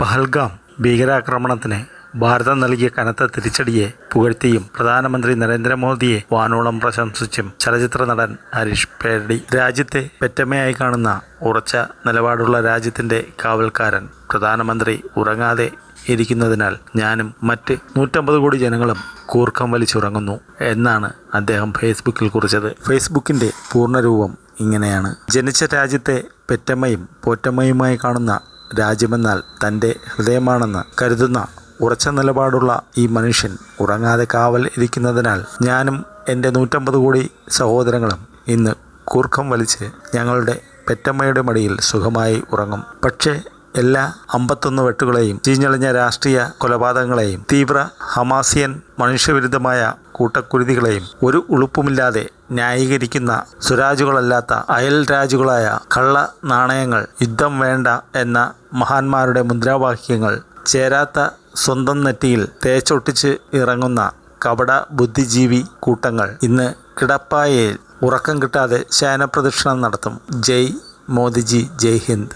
പഹൽഗാം ഭീകരാക്രമണത്തിന് ഭാരതം നൽകിയ കനത്ത തിരിച്ചടിയെ പുകഴ്ത്തിയും പ്രധാനമന്ത്രി നരേന്ദ്രമോദിയെ വാനോളം പ്രശംസിച്ചും ചലച്ചിത്ര നടൻ ഹരീഷ് പേരടി രാജ്യത്തെ പെറ്റമ്മയായി കാണുന്ന ഉറച്ച നിലപാടുള്ള രാജ്യത്തിന്റെ കാവൽക്കാരൻ പ്രധാനമന്ത്രി ഉറങ്ങാതെ ഇരിക്കുന്നതിനാൽ ഞാനും മറ്റ് നൂറ്റമ്പത് കോടി ജനങ്ങളും കൂർക്കം വലിച്ചുറങ്ങുന്നു എന്നാണ് അദ്ദേഹം ഫേസ്ബുക്കിൽ കുറിച്ചത്. ഫേസ്ബുക്കിന്റെ പൂർണരൂപം ഇങ്ങനെയാണ്. ജനിച്ച രാജ്യത്തെ പെറ്റമ്മയും പോറ്റമ്മയുമായി കാണുന്ന രാജ്യമെന്നാൽ തന്റെ ഹൃദയമാണെന്ന് കരുതുന്ന ഉറച്ച നിലപാടുള്ള ഈ മനുഷ്യൻ ഉറങ്ങാതെ കാവൽ ഇരിക്കുന്നതിനാൽ ഞാനും എന്റെ നൂറ്റമ്പത് കോടി സഹോദരങ്ങളും ഇന്ന് കൂർക്കം വലിച്ച് ഞങ്ങളുടെ പെറ്റമ്മയുടെ മടിയിൽ സുഖമായി ഉറങ്ങും. പക്ഷേ എല്ലാ അമ്പത്തൊന്ന് വെട്ടുകളെയും ചീഞ്ഞളിഞ്ഞ രാഷ്ട്രീയ കൊലപാതകങ്ങളെയും തീവ്ര ഹമാസിയൻ മനുഷ്യവിരുദ്ധമായ കൂട്ടക്കുരുതികളെയും ഒരു ഉളുപ്പുമില്ലാതെ ന്യായീകരിക്കുന്ന സുരാജുകളല്ലാത്ത അയൽ രാജുകളായ കള്ള നാണയങ്ങൾ യുദ്ധം വേണ്ട എന്ന മഹാന്മാരുടെ മുദ്രാവാക്യങ്ങൾ ചേരാത്ത സ്വന്തം നെറ്റിയിൽ തേച്ചൊട്ടിച്ച് ഇറങ്ങുന്ന കപട ബുദ്ധിജീവി കൂട്ടങ്ങൾ ഇന്ന് കിടപ്പായയിൽ ഉറക്കം കിട്ടാതെ ശയനപ്രദക്ഷിണം നടത്തും. ജയ് മോദിജി ജയ് ഹിന്ദ്.